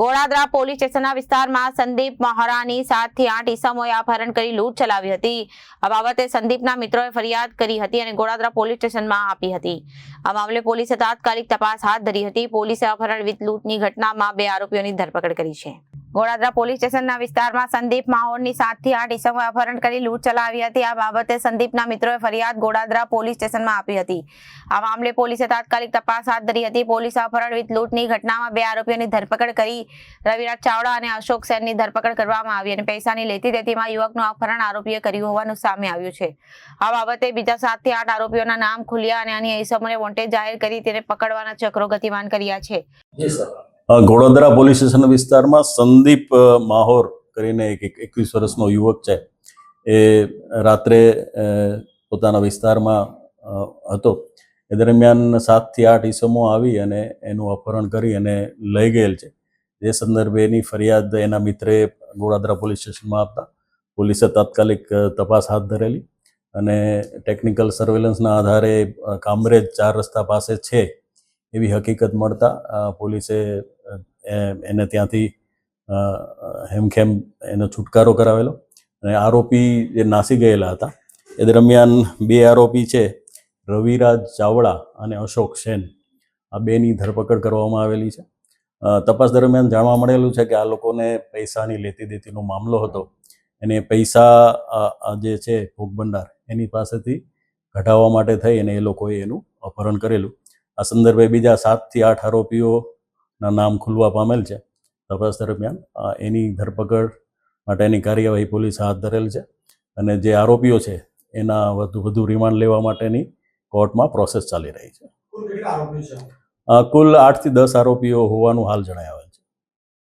Goladara police સ્ટેશનના વિસ્તારમાં સંદીપ મહારાની સાતથી આઠ ઈસમોએ અપહરણ કરી લૂંટ ચલાવી હતી. આ બાબતે સંદીપના મિત્રોએ ફરિયાદ કરી હતી અને ગોળાદરા પોલીસ સ્ટેશનમાં આપી હતી. આ મામલે પોલીસે તાત્કાલિક તપાસ હાથ ધરી હતી. પોલીસે અપહરણ વિથ લૂંટની ઘટનામાં બે આરોપીઓની ધરપકડ કરી છે. ગોળાદરા પોલીસ સ્ટેશનના વિસ્તારમાં સંદીપ માહોરની સાતથી આઠ ઈસમોએ અપહરણ કરી લૂંટ ચલાવી હતી. આ બાબતે સંદીપના મિત્રોએ ફરિયાદ ગોળાદરા પોલીસ સ્ટેશનમાં આપી હતી. આ મામલે પોલીસે તાત્કાલિક તપાસ હાથ ધરી હતી. પોલીસ અપહરણ વિથ લૂંટની ઘટનામાં બે આરોપીઓની ધરપકડ કરી રવિરાજ ચાવડા અને અશોક સેનની ધરપકડ કરવામાં આવી અને પૈસાની લેતી દેતીમાં યુવકનું અપહરણ આરોપીએ કર્યું હોવાનું સામે આવ્યું છે. આ બાબતે બીજા સાતથી આઠ આરોપીઓના નામ ખુલ્યા અને અન્ય ઇસમોને વોન્ટેજ જાહેર કરી તેને પકડવાના ચક્રો ગતિમાન કર્યા છે. ઘોડોદરા પોલીસ સ્ટેશન વિસ્તારમાં સંદીપ માહોર કરીને એક, એક- એકવીસ વર્ષનો યુવક છે. એ રાત્રે પોતાના વિસ્તારમાં હતો. એ દરમિયાન સાતથી આઠ ઈસમો આવી અને એનું અપહરણ કરી અને લઈ ગયેલ છે. એ સંદર્ભે એની ફરિયાદ એના મિત્રે ગોળાદરા પોલીસ સ્ટેશનમાં આપતા. પોલીસે તાત્કાલિક તપાસ હાથ ધરેલી અને ટેકનિકલ સર્વેલન્સના આધારે કામરેજ ચાર રસ્તા પાસે છે. એવી હકીકત મળતા પોલીસે એને ત્યાંથી હેમખેમ એનો છુટકારો કરાવેલો. અને આરોપી જે નાસી ગયેલા હતા, એ દરમિયાન બે આરોપી છે, રવિરાજ ચાવડા અને અશોક સેન. આ બેની ધરપકડ કરવામાં આવેલી છે. તપાસ દરમિયાન જાણવા મળેલું છે કે આ લોકોને પૈસાની લેતી દેતીનો મામલો હતો. એને પૈસા જે છે, ભોગ ભંડાર, એની પાસેથી ઘટાવવા માટે થઈ અને એ લોકોએ એનું અપહરણ કરેલું. આ સંદર્ભે બીજા સાતથી આઠ આરોપીઓના નામ ખુલવા પામેલ છે. તપાસ દરમિયાન એની ધરપકડ માટેની કાર્યવાહી પોલીસ હાથ ધરેલ છે અને જે આરોપીઓ છે એના વધુ વધુ રિમાન્ડ લેવા માટેની કોર્ટમાં પ્રોસેસ ચાલી રહી છે. કુલ આઠથી દસ આરોપીઓ હોવાનું હાલ જણાવ્યા